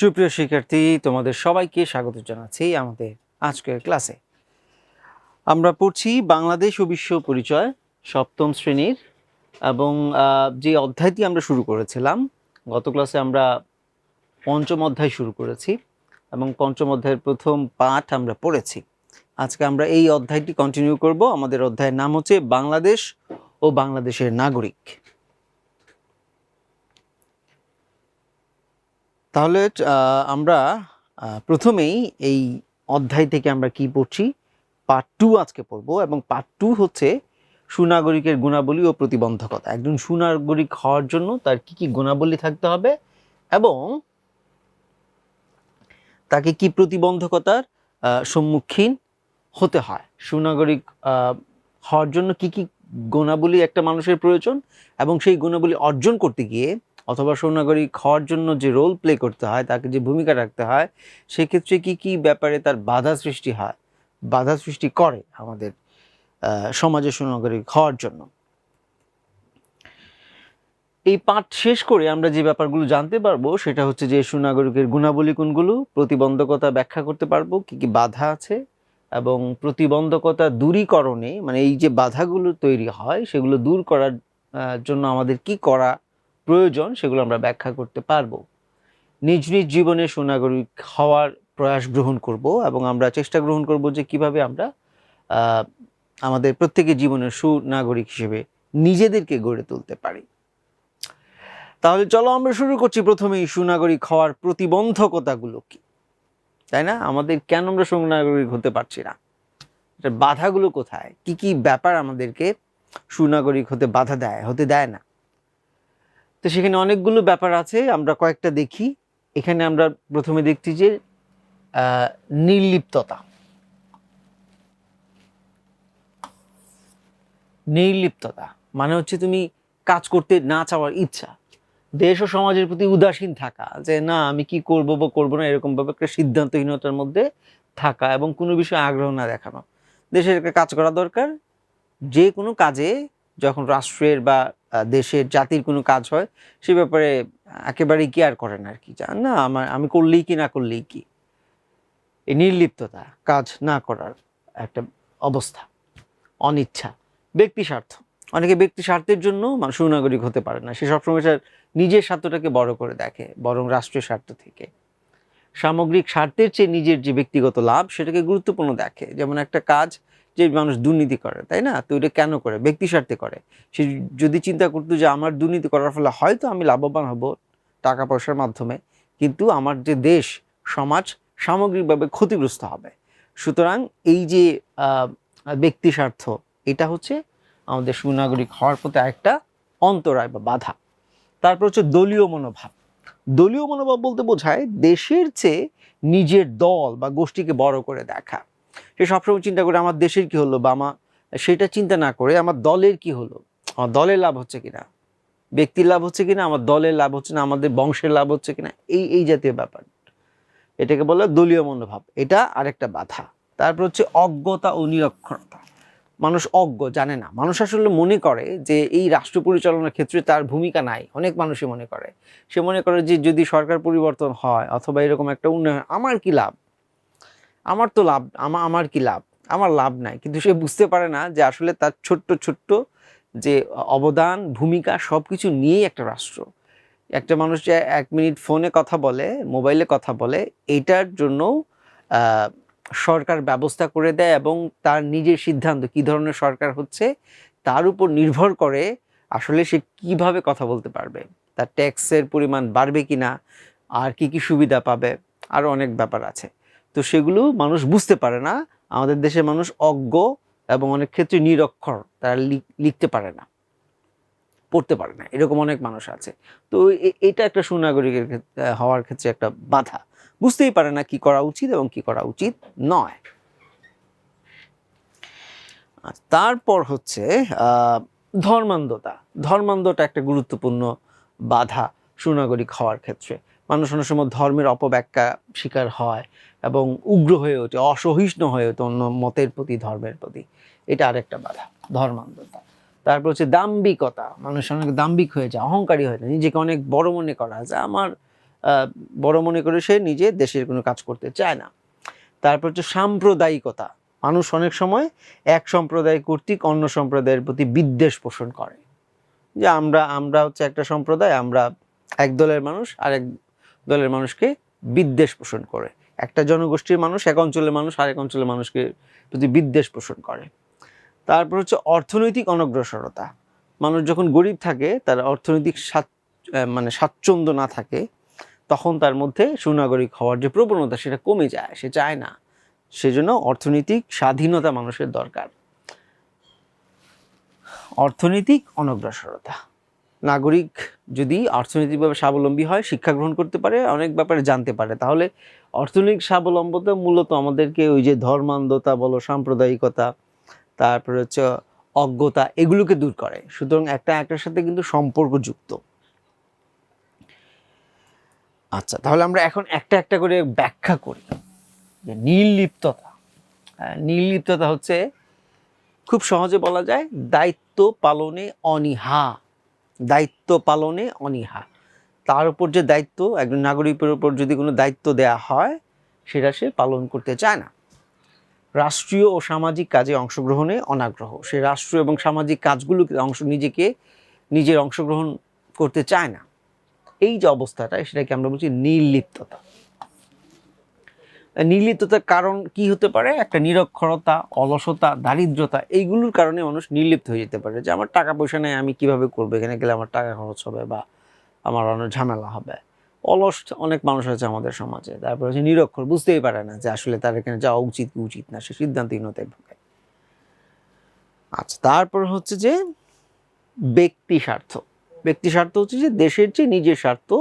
সুপ্রিয় শিক্ষার্থী, তোমাদের সবাইকে স্বাগত জানাচ্ছি আমাদের আজকের ক্লাসে। আমরা পড়ছি বাংলাদেশ ও বিশ্ব পরিচয় সপ্তম শ্রেণির এবং যে অধ্যায়টি আমরা শুরু করেছিলাম, গত ক্লাসে আমরা পঞ্চম অধ্যায় শুরু করেছি এবং পঞ্চম অধ্যায়ের প্রথম পাঠ আমরা পড়েছি। আজকে আমরা এই অধ্যায়টি কন্টিনিউ করব। আমাদের অধ্যায়ের নাম হচ্ছে বাংলাদেশ ও বাংলাদেশের নাগরিক। তাহলে আমরা প্রথমেই এই অধ্যায় থেকে আমরা কি পড়ছি? পার্ট টু আজকে পড়ব এবং পার্ট টু হচ্ছে সুনাগরিকের গুণাবলী ও প্রতিবন্ধকতা। একজন সুনাগরিক হওয়ার জন্য তার কি কি গুণাবলী থাকতে হবে এবং তাকে কি প্রতিবন্ধকতার সম্মুখীন হতে হয়? সুনাগরিক হওয়ার জন্য কি কি গুণাবলী একটা মানুষের প্রয়োজন এবং সেই গুণাবলী অর্জন করতে গিয়ে অথবা সুনাগরিক হওয়ার জন্য যে রোল প্লে করতে হয়, তাকে যে ভূমিকা রাখতে হয়, সেক্ষেত্রে কি কি ব্যাপারে তার বাধা সৃষ্টি হয়, বাধা সৃষ্টি করে আমাদের সমাজে সুনাগরিক হওয়ার জন্য? এই পাঠ শেষ করে আমরা যে ব্যাপারগুলো জানতে পারব, সেটা হচ্ছে যে সুনাগরিকের গুণাবলী কোনগুলো, প্রতিবন্ধকতা ব্যাখ্যা করতে পারব, কি কি বাধা আছে, এবং প্রতিবন্ধকতা দূরীকরণে মানে এই যে বাধাগুলো তৈরি হয়, সেগুলো দূর করার জন্য আমাদের কি করা প্রয়োজন, সেগুলো আমরা ব্যাখ্যা করতে পারব। নিজ নিজ জীবনে সুনাগরিক হওয়ার প্রয়াস গ্রহণ করব এবং আমরা চেষ্টা গ্রহণ করব যে কীভাবে আমরা আমাদের প্রত্যেকের জীবনের সুনাগরিক হিসেবে নিজেদেরকে গড়ে তুলতে পারি। তাহলে চলো আমরা শুরু করছি প্রথমেই সুনাগরিক হওয়ার প্রতিবন্ধকতাগুলো কি? তাই না? আমাদের কেন আমরা সুনাগরিক হতে পারছি না? বাধাগুলো কোথায়? কি কি ব্যাপার আমাদেরকে সুনাগরিক হতে বাধা দেয়, হতে দেয় না? তো সেখানে অনেকগুলো ব্যাপার আছে, আমরা কয়েকটা দেখি। এখানে আমরা প্রথমে দেখছি যে নির্লিপ্ততা। নির্লিপ্ততা মানে হচ্ছে তুমি কাজ করতে না চাওয়ার ইচ্ছা। দেশ ও সমাজের প্রতি উদাসীন থাকা, যে না, আমি কি করব বা করব না এরকম ভাবে একটা সিদ্ধান্তহীনতার মধ্যে থাকা এবং কোনো বিষয়ে আগ্রহ না দেখানো। দেশের একটা কাজ করা দরকার, যে কোনো কাজে যখন রাষ্ট্রের বা দেশের জাতির কোনো কাজ হয়, সে ব্যাপারে একেবারেই কেয়ার করেন আর কি। জান না, আমার, আমি করলেই কি, না করলেই কি। এই নির্লিপ্ততা কাজ না করার একটা অবস্থা, অনিচ্ছা, ব্যক্তি স্বার্থ। অনেকে ব্যক্তি স্বার্থের জন্য সুনাগরিক হতে পারে না। সে সবসময় তার নিজের স্বার্থটাকে বড় করে দেখে, বরং রাষ্ট্রীয় স্বার্থ থেকে। সামগ্রিক স্বার্থের চেয়ে নিজের যে ব্যক্তিগত লাভ, সেটাকে গুরুত্বপূর্ণ দেখে। যেমন একটা কাজ যে মানুষ দুর্নীতি করে, তাই না? তো এটা কেন করে? ব্যক্তি স্বার্থে করে। সে যদি চিন্তা করতো যে আমার দুর্নীতি করার ফলে হয়তো আমি লাভবান হব টাকা পয়সার মাধ্যমে, কিন্তু আমার যে দেশ, সমাজ সামগ্রিকভাবে ক্ষতিগ্রস্ত হবে। সুতরাং এই যে ব্যক্তি স্বার্থ, এটা হচ্ছে আমাদের সুনাগরিক হওয়ার প্রতি একটা অন্তরায় বা বাধা। তারপর হচ্ছে দলীয় মনোভাব। দলীয় মনোভাব বলতে বোঝায় দেশের চেয়ে নিজের দল বা গোষ্ঠীকে বড় করে দেখা। সে সবসময় চিন্তা করে আমার দেশের কি হলো বা আমার, সেটা চিন্তা না করে আমার দলের কি হলো? আমার দলের লাভ হচ্ছে কিনা? ব্যক্তির লাভ হচ্ছে কিনা? আমার দলের লাভ হচ্ছে না? আমাদের বংশের লাভ হচ্ছে কিনা? এই এই জাতীয় ব্যাপার। এটাকে বলে দলীয় মনোভাব। এটা আরেকটা বাধা। তারপর হচ্ছে অজ্ঞতা ও নিরক্ষরতা। মানুষ অজ্ঞ, জানে না। মানুষ আসলে মনে করে যে এই রাষ্ট্র পরিচালনার ক্ষেত্রে তার ভূমিকা নাই। অনেক মানুষই মনে করে। সে মনে করে যে যদি সরকার পরিবর্তন হয় অথবা এরকম একটা উন্নয়ন আমার কি লাভ? আমার তো লাভ আমার আমার কি লাভ? আমার লাভ নাই। কিন্তু সে বুঝতে পারে না যে আসলে তার ছোট্ট ছোট্ট যে অবদান, ভূমিকা সব কিছু নিয়েই একটা রাষ্ট্র। একটা মানুষ যে এক মিনিট ফোনে কথা বলে, মোবাইলে কথা বলে, এটার জন্য সরকার ব্যবস্থা করে দেয় এবং তার নিজের সিদ্ধান্ত কি ধরনের সরকার হচ্ছে, তার উপর নির্ভর করে আসলে সে কীভাবে কথা বলতে পারবে। তার ট্যাক্সের পরিমাণ বাড়বে কিনা, আর কি কি সুবিধা পাবে আরও অনেক ব্যাপার আছে। তো সেগুলো মানুষ বুঝতে পারে না। আমাদের দেশের মানুষ অজ্ঞ এবং অনেক ক্ষেত্রে নিরক্ষর, তারা লিখতে পারে না, পড়তে পারে না, এরকম অনেক মানুষ আছে। তো এটা একটা সুনাগরিকের হওয়ার ক্ষেত্রে একটা বাধা। বুঝতেই পারে না কি করা উচিত এবং কি করা উচিত নয়। তারপর হচ্ছে ধর্মান্ধতা। ধর্মান্ধতা একটা গুরুত্বপূর্ণ বাধা সুনাগরিক হওয়ার ক্ষেত্রে। মানুষ অনেক সময় ধর্মের অপব্যাখ্যা শিকার হয় এবং উগ্র হয়ে ওঠে, অসহিষ্ণু হয়ে ওঠে অন্য মতের প্রতি, ধর্মের প্রতি। এটা আরেকটা বাধা, ধর্মান্ধতা। তারপর হচ্ছে দাম্ভিকতা মানুষ অনেক দাম্ভিক হয়ে যায়, অহংকারী হয়ে যায়। নিজেকে অনেক বড় মনে করা যে আমার বড় মনে করে সে নিজে দেশের কোনো কাজ করতে চায় না। তারপর হচ্ছে সাম্প্রদায়িকতা। মানুষ অনেক সময় এক সম্প্রদায় কর্তৃক অন্য সম্প্রদায়ের প্রতি বিদ্বেষ পোষণ করে। যে আমরা আমরা হচ্ছে একটা সম্প্রদায়, আমরা এক দলের মানুষ আর এক দলের মানুষকে বিদ্বেষ পোষণ করে। একটা জনগোষ্ঠীর মানুষ এক অঞ্চলের মানুষ আরেক অঞ্চলের মানুষকে প্রতি বিদ্বেষ পোষণ করে। তারপর হচ্ছে অর্থনৈতিক অনগ্রসরতা। মানুষ যখন গরিব থাকে, তার অর্থনৈতিক স্বাচ্ছ- মানে স্বাচ্ছন্দ্য না থাকে, তখন তার মধ্যে সুনাগরিক হওয়ার যে প্রবণতা, সেটা কমে যায়, সে চায় না। সেজন্য অর্থনৈতিক স্বাধীনতা মানুষের দরকার। অর্থনৈতিক অনগ্রসরতা। নাগরিক যদি অর্থনৈতিকভাবে স্বাবলম্বী হয় শিক্ষা গ্রহণ করতে পারে অনেক ব্যাপারে জানতে পারে। তাহলে অর্থনৈতিক স্বাবলম্বতা মূলত আমাদেরকে ওই যে ধর্মান্ধতা বলো সাম্প্রদায়িকতা তারপরে হচ্ছে অজ্ঞতা এগুলোকে দূর করে। সুতরাং একটা একটার সাথে কিন্তু সম্পর্কযুক্ত। আচ্ছা তাহলে আমরা এখন একটা একটা করে ব্যাখ্যা করি। যে নির্লিপ্ততা হ্যাঁ, নির্লিপ্ততা হচ্ছে খুব সহজে বলা যায় দায়িত্ব পালনে অনীহা। দায়িত্ব পালনে অনীহা। তার উপর যে দায়িত্ব, একজন নাগরিকের উপর যদি কোনো দায়িত্ব দেয়া হয়, সেটা সে পালন করতে চায় না। রাষ্ট্রীয় ও সামাজিক কাজে অংশগ্রহণে অনাগ্রহ। সে রাষ্ট্রীয় এবং সামাজিক কাজগুলোকে অংশ, নিজেকে নিজের অংশগ্রহণ করতে চায় না। এই যে অবস্থাটা সেটাকে আমরা বলছি নির্লিপ্ততা। নির্লিপ্ততার কারণ কি হতে পারে? একটা নিরক্ষরতা, অলসতা, দারিদ্রতা, এইগুলোর কারণে মানুষ নির্লিপ্ত হয়ে যেতে পারে যে, আমার টাকা পয়সা নেই, আমি কীভাবে করব? এখানে গেলে আমার টাকা খরচ হবে বা আমার অনেক ঝামেলা হবে। অলস অনেক মানুষ আছে আমাদের সমাজে। তারপর হচ্ছে নিরক্ষর, বুঝতেই পারে না যে, আসলে তার এখানে যাওয়া উচিত কি উচিত না, সে সিদ্ধান্তহীনতায় ভোগে। আচ্ছা তারপর হচ্ছে যে, ব্যক্তি স্বার্থ। ব্যক্তি স্বার্থ হচ্ছে যে, দেশের চেয়ে নিজের স্বার্থ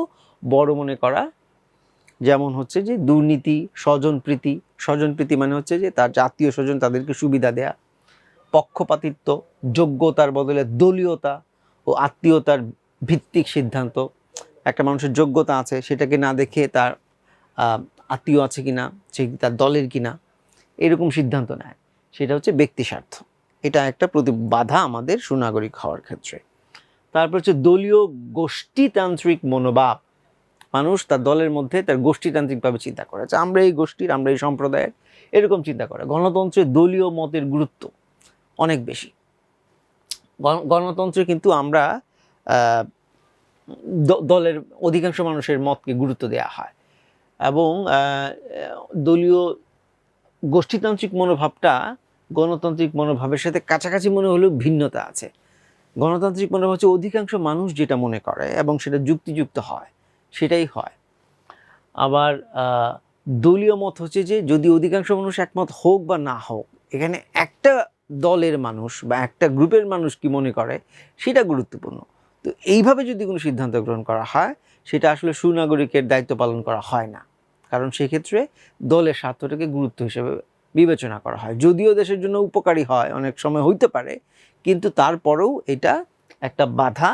বড় মনে করা যেমন হচ্ছে যে দুর্নীতি স্বজনপ্রীতি স্বজনপ্রীতি মানে হচ্ছে যে তার জাতীয় স্বজন তাদেরকে সুবিধা দেয়া, পক্ষপাতিত্ব, যোগ্যতার বদলে দলীয়তা ও আত্মীয়তার ভিত্তিক সিদ্ধান্ত। একটা মানুষের যোগ্যতা আছে, সেটাকে না দেখে তার আত্মীয় আছে কিনা, সে কি তার দলের কি না এরকম সিদ্ধান্ত নেয়। সেটা হচ্ছে ব্যক্তি স্বার্থ। এটা একটা প্রতি বাধা আমাদের সুনাগরিক হওয়ার ক্ষেত্রে। তারপর হচ্ছে দলীয় গোষ্ঠীতান্ত্রিক মনোভাব। মানুষ তার দলের মধ্যে তার গোষ্ঠীতান্ত্রিকভাবে চিন্তা করে। যে আমরা এই গোষ্ঠীর, আমরা এই সম্প্রদায়ের এরকম চিন্তা করে। গণতন্ত্রে দলীয় মতের গুরুত্ব অনেক বেশি। গণ- গণতন্ত্রে কিন্তু আমরা দলের অধিকাংশ মানুষের মতকে গুরুত্ব দেওয়া হয়। এবং দলীয় গোষ্ঠীতান্ত্রিক মনোভাবটা গণতান্ত্রিক মনোভাবের সাথে কাছাকাছি মনে হলেও ভিন্নতা আছে। গণতান্ত্রিক মনোভাব হচ্ছে অধিকাংশ মানুষ যেটা মনে করে এবং সেটা যুক্তিযুক্ত হয়। সেটাই হয়। আবার দলীয় মত হচ্ছে যে যদি অধিকাংশ মানুষ একমত হোক বা না হোক, এখানে একটা দলের মানুষ বা একটা গ্রুপের মানুষ কি মনে করে, সেটা গুরুত্বপূর্ণ। তো এইভাবে যদি কোনো সিদ্ধান্ত গ্রহণ করা হয়, সেটা আসলে সুনাগরিকের দায়িত্ব পালন করা হয় না। কারণ সেক্ষেত্রে দলের স্বার্থটাকে গুরুত্ব হিসেবে বিবেচনা করা হয়। যদিও দেশের জন্য উপকারী হয়, অনেক সময় হইতে পারে, কিন্তু তারপরেও এটা একটা বাধা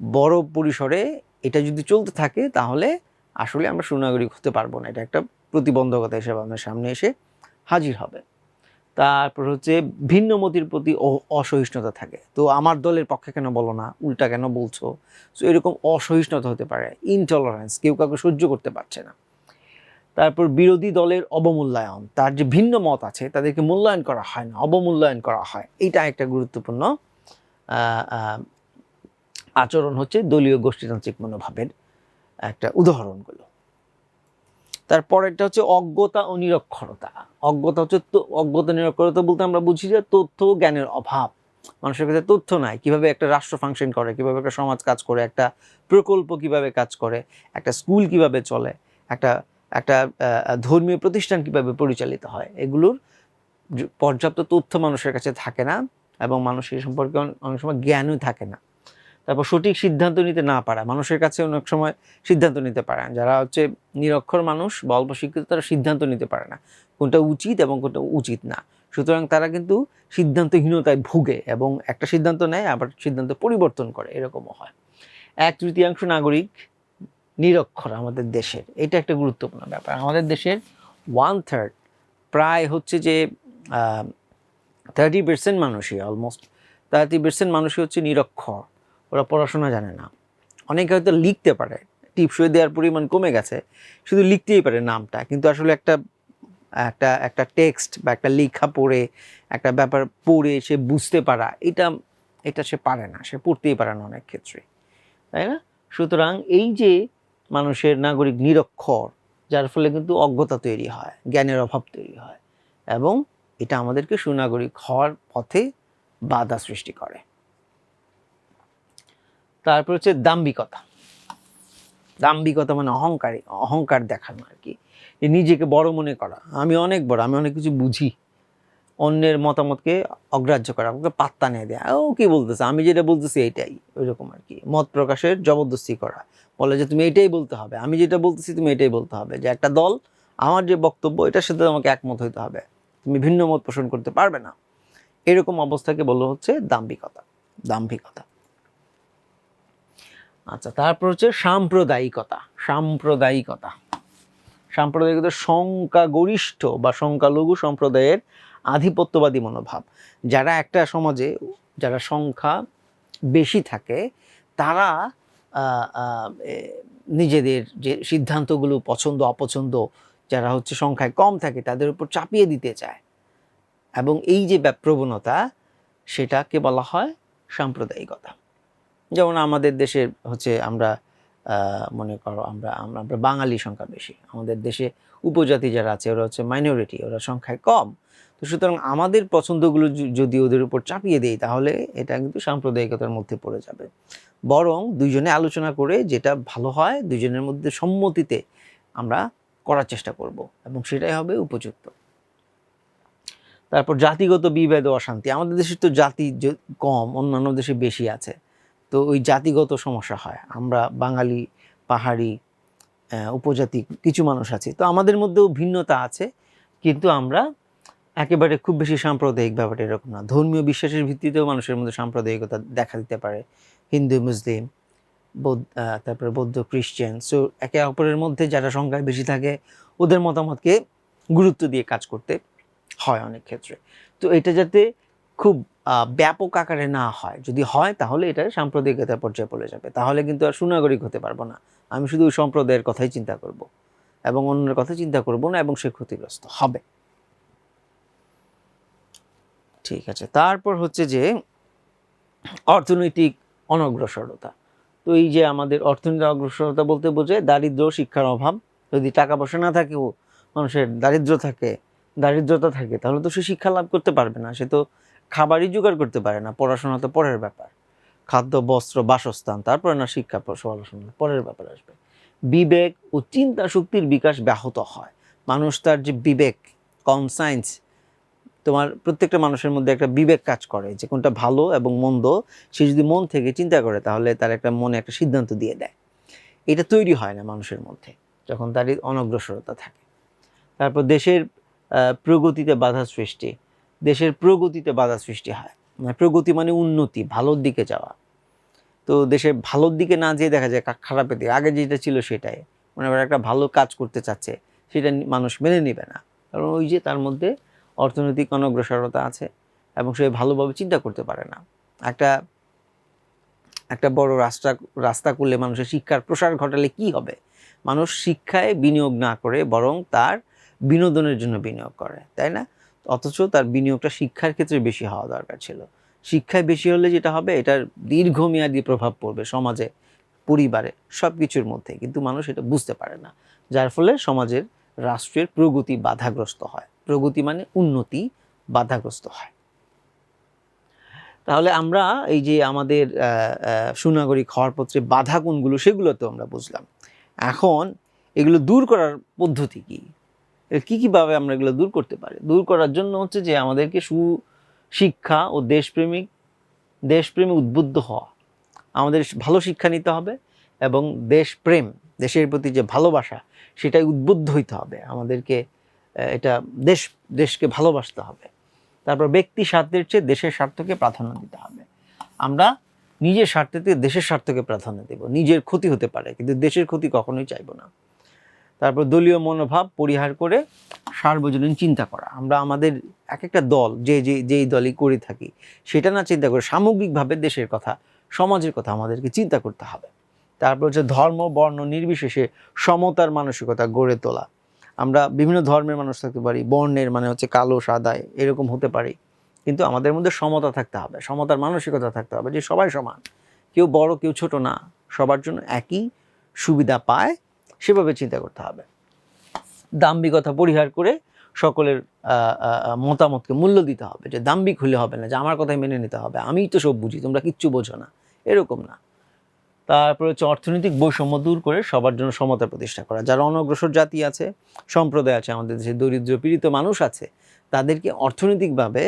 বড় পরিসরে এটা যদি চলতে থাকে, তাহলে আসলে আমরা সুনাগরিক হতে পারব না। এটা একটা প্রতিবন্ধকতা হিসেবে আমাদের সামনে এসে হাজির হবে। তারপর হচ্ছে ভিন্ন মতির প্রতি অসহিষ্ণুতা থাকে। তো আমার দলের পক্ষে কেন বলো না? উল্টা কেন বলছো? সো এরকম অসহিষ্ণুতা হতে পারে। ইনটলারেন্স কেউ কাউকে সহ্য করতে পারছে না। তারপর বিরোধী দলের অবমূল্যায়ন, তার যে ভিন্ন মত আছে, তাদেরকে মূল্যায়ন করা হয় না, অবমূল্যায়ন করা হয়। এটা একটা গুরুত্বপূর্ণ আচরণ হচ্ছে দলীয় গোষ্ঠীতান্ত্রিক মনোভাবের একটা উদাহরণগুলো। তারপরেরটা হচ্ছে অজ্ঞতা ও নিরক্ষরতা। অজ্ঞতা হচ্ছে অজ্ঞতা নিরক্ষরতা বলতে আমরা বুঝি যে তথ্য জ্ঞানের অভাব। মানুষের কাছে তথ্য নাই। কীভাবে একটা রাষ্ট্র ফাংশন করে, কীভাবে একটা সমাজ কাজ করে, একটা প্রকল্প কীভাবে কাজ করে, একটা স্কুল কীভাবে চলে, একটা একটা ধর্মীয় প্রতিষ্ঠান কীভাবে পরিচালিত হয়, এগুলোর পর্যাপ্ত তথ্য মানুষের কাছে থাকে না এবং মানুষ এই সম্পর্কে অন- অনেক সময় জ্ঞানও থাকে না। তারপর সঠিক সিদ্ধান্ত নিতে না পারা, মানুষের কাছে অনেক সময় সিদ্ধান্ত নিতে পারে। না যারা হচ্ছে নিরক্ষর মানুষ বা অল্প শিক্ষিত, তারা সিদ্ধান্ত নিতে পারে না। কোনটা উচিত এবং কোনটা উচিত না। সুতরাং তারা কিন্তু সিদ্ধান্তহীনতায় ভুগে এবং একটা সিদ্ধান্ত নেয়, আবার সিদ্ধান্ত পরিবর্তন করে, এরকমও হয়। এক তৃতীয়াংশ নাগরিক নিরক্ষর আমাদের দেশের। এটা একটা গুরুত্বপূর্ণ ব্যাপার। আমাদের দেশের ওয়ান থার্ড প্রায় হচ্ছে যে থার্টি পার্সেন্ট মানুষই অলমোস্ট থার্টি পার্সেন্ট মানুষই হচ্ছে নিরক্ষর। ওরা পড়াশোনা জানে না। অনেকে হয়তো লিখতে পারে টিপসই দেওয়ার পরিমাণ কমে গেছে, শুধু লিখতেই পারে নামটা, কিন্তু আসলে একটা একটা একটা টেক্সট বা একটা লেখা পড়ে, একটা ব্যাপার পড়ে সে বুঝতে পারা, এটা এটা সে পারে না, সে পড়তেই পারে না অনেক ক্ষেত্রে। তাই না? সুতরাং এই যে মানুষের নাগরিক নিরক্ষর, যার ফলে কিন্তু অজ্ঞতা তৈরি হয়, জ্ঞানের অভাব তৈরি হয়, এবং এটা আমাদেরকে সুনাগরিক হওয়ার পথে বাধা সৃষ্টি করে। তারপর হচ্ছে দাম্ভিকতা দাম্ভিকতা মানে অহংকারী, অহংকার দেখানো আর কি। যে নিজেকে বড় মনে করা। আমি অনেক বড়, আমি অনেক কিছু বুঝি। অন্যের মতামতকে অগ্রাহ্য করা ওকে পাত্তা নিয়ে দেয়া। ও কি বলতেছে? আমি যেটা বলতেছি এইটাই, ওইরকম আর কি। মত প্রকাশের জবরদস্তি করা। বলে যে তুমি এটাই বলতে হবে। আমি যেটা বলতেছি তুমি এটাই বলতে হবে। যে একটা দল, আমার যে বক্তব্য, এটার সাথে আমাকে একমত হইতে হবে। তুমি ভিন্ন মত পোষণ করতে পারবে না। এরকম অবস্থাকে বলা হচ্ছে দাম্ভিকতা দাম্ভিকতা। আচ্ছা তারপর হচ্ছে সাম্প্রদায়িকতা সাম্প্রদায়িকতা। সাম্প্রদায়িকতা সংখ্যাগরিষ্ঠ বা সংখ্যালঘু সম্প্রদায়ের আধিপত্যবাদী মনোভাব। যারা একটা সমাজে, যারা সংখ্যা বেশি থাকে, তারা নিজেদের যে সিদ্ধান্তগুলো পছন্দ, অপছন্দ, যারা হচ্ছে সংখ্যায় কম থাকে, তাদের উপর চাপিয়ে দিতে চায়। এবং এই যে প্রবণতা, সেটাকে বলা হয় সাম্প্রদায়িকতা। যেমন আমাদের দেশের হচ্ছে আমরা মনে করো আমরা আমরা বাঙালি সংখ্যা বেশি। আমাদের দেশে উপজাতি যারা আছে, ওরা হচ্ছে মাইনরিটি ওরা সংখ্যায় কম। তো সুতরাং আমাদের পছন্দগুলো যদি ওদের উপর চাপিয়ে দেই, তাহলে এটা কিন্তু সাম্প্রদায়িকতার মধ্যে পড়ে যাবে। বরং দুইজনে আলোচনা করে যেটা ভালো হয়, দুইজনের মধ্যে সম্মতিতে আমরা করার চেষ্টা করব এবং সেটাই হবে উপযুক্ত। তারপর জাতিগত বিভেদ অশান্তি। আমাদের দেশে তো জাতি কম, অন্যান্য দেশে বেশি আছে। তো ওই জাতিগত সমস্যা হয়। আমরা বাঙালি, পাহাড়ি উপজাতি কিছু মানুষ আছে। তো আমাদের মধ্যেও ভিন্নতা আছে, কিন্তু আমরা একেবারে খুব বেশি সাম্প্রদায়িক ব্যাপারটা এরকম না। ধর্মীয় বিশ্বাসের ভিত্তিতেও মানুষের মধ্যে সাম্প্রদায়িকতা দেখা দিতে পারে। হিন্দু, মুসলিম, বৌদ্ধ তারপরে বৌদ্ধ, খ্রিস্টান, সো একে অপরের মধ্যে যারা সংখ্যায় বেশি থাকে, ওদের মতামতকে গুরুত্ব দিয়ে কাজ করতে হয় অনেক ক্ষেত্রে। তো এটা যাতে খুব ব্যাপক আকারে না হয়। যদি হয় তাহলে এটা সাম্প্রদায়িকতার পর্যায়ে পড়ে যাবে। তাহলে কিন্তু আর সুনাগরিক হতে পারব না। আমি শুধু ওই সম্প্রদায়ের কথাই চিন্তা করব। এবং অন্যের কথা চিন্তা করব না এবং সে ক্ষতিগ্রস্ত হবে। ঠিক আছে। তারপর হচ্ছে যে, অর্থনৈতিক অনগ্রসরতা। তো এই যে আমাদের অর্থনৈতিক অগ্রসরতা বলতে বোঝায় দারিদ্র শিক্ষার অভাব। যদি টাকা পয়সা না থাকেও মানুষের দারিদ্র থাকে, দারিদ্রতা থাকে, তাহলে তো সে শিক্ষা লাভ করতে পারবে না। সে তো খাবারই জোগাড় করতে পারে না, পড়াশোনা তো পরের ব্যাপার। খাদ্য, বস্ত্র, বাসস্থান, তারপরে না শিক্ষা পড়াশোনা, পরের ব্যাপার আসবে। বিবেক ও চিন্তা শক্তির বিকাশ ব্যাহত হয়। মানুষ তার যে বিবেক কনসাইন্স তোমার প্রত্যেকটা মানুষের মধ্যে একটা বিবেক কাজ করে যে কোনটা ভালো এবং মন্দ, সে যদি মন থেকে চিন্তা করে তাহলে তার একটা মনে একটা সিদ্ধান্ত দিয়ে দেয়। এটা তৈরি হয় না মানুষের মধ্যে, যখন তার অনগ্রসরতা থাকে। তারপর দেশের প্রগতিতে বাধা সৃষ্টি দেশের প্রগতিতে বাধা সৃষ্টি হয়। মানে প্রগতি মানে উন্নতি, ভালোর দিকে যাওয়া। তো দেশের ভালোর দিকে না যেয়ে দেখা যায় খারাপের দিকে। আগে যেটা ছিল সেটাই। মানে ওরা একটা ভালো কাজ করতে চাচ্ছে, সেটা মানুষ মেনে নেবে না। কারণ ওই যে তার মধ্যে অর্থনৈতিক অনগ্রসরতা আছে এবং সে ভালোভাবে চিন্তা করতে পারে না। একটা একটা বড় রাস্তা রাস্তা করলে মানুষের শিক্ষার প্রসার ঘটালে কি হবে? মানুষ শিক্ষায় বিনিয়োগ না করে বরং তার বিনোদনের জন্য বিনিয়োগ করে, তাই না? অথচ তার বিনিয়োগটা শিক্ষার ক্ষেত্রে বেশি হওয়া দরকার ছিল। শিক্ষায় বেশি হলে যেটা হবে, এটার দীর্ঘমেয়াদী প্রভাব পড়বে সমাজে, পরিবারে সব কিছুর মধ্যে কিন্তু মানুষ এটা বুঝতে পারে না। যার ফলে সমাজের রাষ্ট্রের প্রগতি বাধাগ্রস্ত হয়। প্রগতি মানে উন্নতি বাধাগ্রস্ত হয়। তাহলে আমরা এই যে আমাদের সুনাগরিক হওয়ার পত্রে বাধা কোনগুলো, সেগুলো তো আমরা বুঝলাম। এখন এগুলো দূর করার পদ্ধতি কি? কি কীভাবে আমরা এগুলো দূর করতে পারি? দূর করার জন্য হচ্ছে যে আমাদেরকে সুশিক্ষা ও দেশপ্রেমিক, দেশপ্রেমে উদ্বুদ্ধ হওয়া। আমাদের ভালো শিক্ষা নিতে হবে এবং দেশপ্রেম, দেশের প্রতি যে ভালোবাসা, সেটাই উদ্বুদ্ধ হইতে হবে। আমাদেরকে এটা দেশ, দেশকে ভালোবাসতে হবে। তারপর ব্যক্তি স্বার্থের চেয়ে দেশের স্বার্থকে প্রাধান্য দিতে হবে। আমরা নিজের স্বার্থের থেকে দেশের স্বার্থকে প্রাধান্য দেব। নিজের ক্ষতি হতে পারে, কিন্তু দেশের ক্ষতি কখনোই চাইব না। তারপর দলীয় মনোভাব পরিহার করে সার্বজনীন চিন্তা করা। আমরা আমাদের এক একটা দল, যে যে, যেই দলই করে থাকি, সেটা না চিন্তা করে সামগ্রিকভাবে দেশের কথা, সমাজের কথা আমাদেরকে চিন্তা করতে হবে। তারপর হচ্ছে ধর্ম, বর্ণ নির্বিশেষে সমতার মানসিকতা গড়ে তোলা। আমরা বিভিন্ন ধর্মের মানুষ থাকতে পারি, বর্ণের মানে হচ্ছে কালো সাদায় এরকম হতে পারি। কিন্তু আমাদের মধ্যে সমতা থাকতে হবে, সমতার মানসিকতা থাকতে হবে যে সবাই সমান। কেউ বড়, কেউ ছোট না, সবার জন্য একই সুবিধা পায় সেভাবে চিন্তা করতে হবে। দাম্ভিকতা পরিহার করে সকলের মতামতকে মূল্য দিতে হবে। যে দাম্ভিক হলে হবে না, যে আমার কথাই মেনে নিতে হবে। আমিই তো সব বুঝি, তোমরা কিচ্ছু বোঝো না। এরকম না। তারপরে হচ্ছে অর্থনৈতিক বৈষম্য দূর করে সবার জন্য সমতা প্রতিষ্ঠা করা। যারা অনগ্রসর জাতি আছে, সম্প্রদায় আছে, আমাদের দেশে দরিদ্র পীড়িত মানুষ আছে, তাদেরকে অর্থনৈতিকভাবে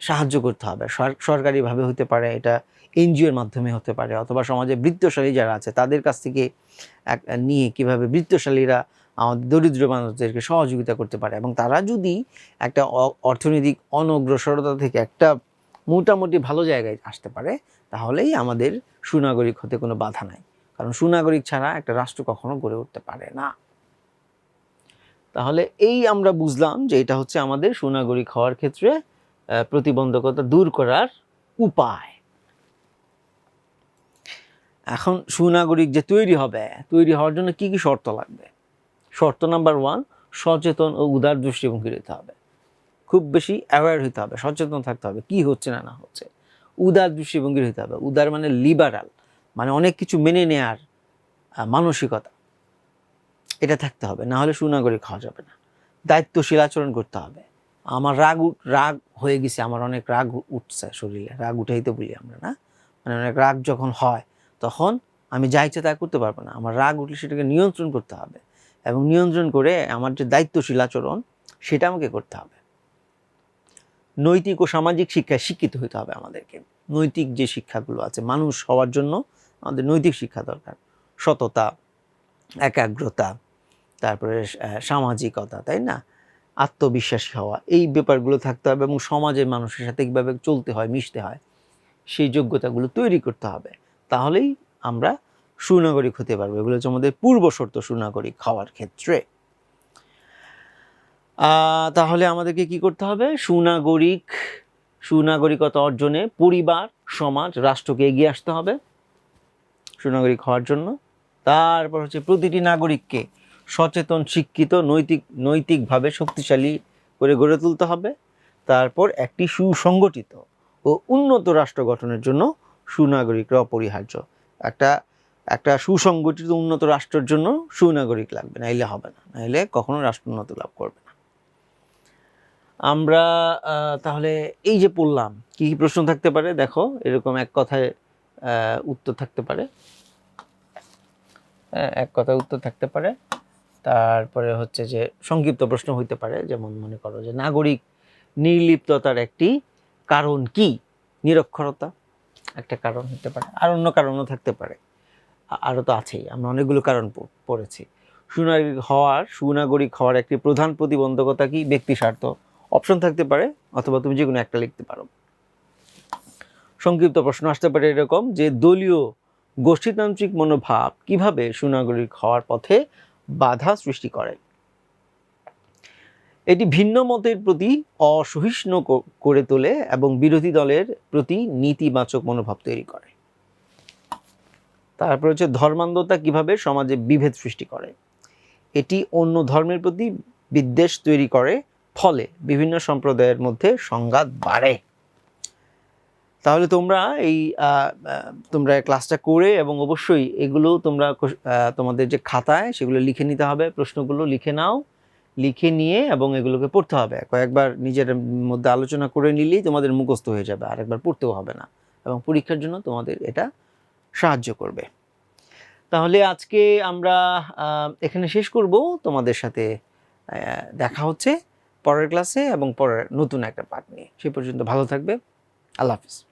সাহায্য করতে হবে। সরকারিভাবে হতে পারে, এটা এনজিওর মাধ্যমে হতে পারে, অথবা সমাজে বৃত্তশালী যারা আছে, তাদের কাছ থেকে এক, নিয়ে কীভাবে বৃত্তশালীরা আমাদের দরিদ্র মানুষদেরকে সহযোগিতা করতে পারে। এবং তারা যদি একটা অর্থনৈতিক অনগ্রসরতা থেকে একটা মোটামুটি ভালো জায়গায় আসতে পারে, তাহলেই আমাদের সুনাগরিক হতে কোনো বাধা নাই। কারণ সুনাগরিক ছাড়া একটা রাষ্ট্র কখনো গড়ে উঠতে পারে না। তাহলে এই আমরা বুঝলাম যে এটা হচ্ছে আমাদের সুনাগরিক হওয়ার ক্ষেত্রে প্রতিবন্ধকতা দূর করার উপায়। এখন সুনাগরিক যে তৈরি হবে, তৈরি হওয়ার জন্য কি কি শর্ত লাগবে? শর্ত নাম্বার ওয়ান সচেতন ও উদার দৃষ্টিভঙ্গি হতে হবে। খুব বেশি অ্যাওয়ার হতে হবে, সচেতন থাকতে হবে, কি হচ্ছে না না হচ্ছে। উদার দৃষ্টিভঙ্গি হতে হবে, উদার মানে লিবারাল মানে অনেক কিছু মেনে নেয়ার মানসিকতা। এটা থাকতে হবে, না হলে সুনাগরিক হওয়া যাবে না। দায়িত্বশীল আচরণ করতে হবে। আমার রাগ রাগ হয়ে গেছে, আমার অনেক রাগ উঠছে শরীরে, রাগ উঠাইতে বলি আমরা, না? মানে অনেক রাগ যখন হয়, তখন আমি যা ইচ্ছে তা করতে পারব না। আমার রাগ উঠলে সেটাকে নিয়ন্ত্রণ করতে হবে এবং নিয়ন্ত্রণ করে আমার যে দায়িত্বশীল আচরণ, সেটা আমাকে করতে হবে। নৈতিক ও সামাজিক শিক্ষায় শিক্ষিত হতে হবে আমাদেরকে। নৈতিক যে শিক্ষাগুলো আছে, মানুষ হওয়ার জন্য আমাদের নৈতিক শিক্ষা দরকার। সততা, একাগ্রতা, তারপরে সামাজিকতা, তাই না? আত্মবিশ্বাসী হওয়া। এই ব্যাপারগুলো থাকতে হবে এবং সমাজের মানুষের সাথে কীভাবে চলতে হয়, মিশতে হয়, সেই যোগ্যতাগুলো তৈরি করতে হবে। তাহলেই আমরা সুনাগরিক হতে পারব। এগুলো হচ্ছে আমাদের পূর্ব শর্ত সুনাগরিক হওয়ার ক্ষেত্রে। তাহলে আমাদেরকে কি করতে হবে? সুনাগরিক, সুনাগরিকতা অর্জনে পরিবার, সমাজ, রাষ্ট্রকে এগিয়ে আসতে হবে। সুনাগরিক হওয়ার জন্য। তারপর হচ্ছে প্রতিটি নাগরিককে সচেতন শিক্ষিত নৈতিক নৈতিকভাবে শক্তিশালী করে গড়ে তুলতে হবে। তারপর একটি সুসংগঠিত ও উন্নত রাষ্ট্র গঠনের জন্য সুনাগরিকরা অপরিহার্য। একটা একটা সুসংগঠিত উন্নত রাষ্ট্রের জন্য সুনাগরিক লাগবে নাইলে হবে না। নাইলে কখনো রাষ্ট্র উন্নত লাভ করবে না। আমরা তাহলে এই যে পড়লাম কি কি প্রশ্ন থাকতে পারে? দেখো এরকম এক কথায় উত্তর থাকতে পারে। হ্যাঁ, এক কথায় উত্তর থাকতে পারে। তারপরে হচ্ছে যে সংক্ষিপ্ত প্রশ্ন হইতে পারে, যেমন মনে করো যে নাগরিক নির্লিপ্ততার একটি কারণ কি? নিরক্ষরতা একটা কারণ হতে পারে, আর অন্য কারণও থাকতে পারে। আরও তো আছেই, আমরা অনেকগুলো কারণ পড়েছি। সুনাগরিক হওয়ার সুনাগরিক হওয়ার একটি প্রধান প্রতিবন্ধকতা কি? ব্যক্তি স্বার্থ অপশন থাকতে পারে, অথবা তুমি যে কোনো একটা লিখতে পারো। সংক্ষিপ্ত প্রশ্ন আসতে পারে এরকম যে দলীয় গোষ্ঠীতান্ত্রিক মনোভাব কীভাবে সুনাগরিক হওয়ার পথে বাধা সৃষ্টি করে। এটি ভিন্ন মতের প্রতি অসহিষ্ণু করে তোলে এবং বিরোধী দলের প্রতি নেতিবাচক মনোভাব তৈরি করে। তারপর হচ্ছে ধর্মান্ধতা কীভাবে সমাজে বিভেদ সৃষ্টি করে। এটি অন্য ধর্মের প্রতি বিদ্বেষ তৈরি করে, ফলে বিভিন্ন সম্প্রদায়ের মধ্যে সংঘাত বাড়ে। তাহলে তোমরা এই তোমরা ক্লাসটা করে এবং অবশ্যই এগুলো তোমরা তোমাদের যে খাতায় সেগুলো লিখে নিতে হবে, প্রশ্নগুলো লিখে নাও, লিখে নিয়ে এবং এগুলোকে পড়তে হবে। কয়েকবার নিজের মধ্যে আলোচনা করে নিলেই তোমাদের মুখস্থ হয়ে যাবে আর একবার পড়তেও হবে না এবং পরীক্ষার জন্য তোমাদের এটা সাহায্য করবে। তাহলে আজকে আমরা এখানে শেষ করব। তোমাদের সাথে দেখা হচ্ছে পরের ক্লাসে এবং পরের নতুন একটা পাঠ নিয়ে। সে পর্যন্ত ভালো থাকবে। আল্লাহ হাফিজ।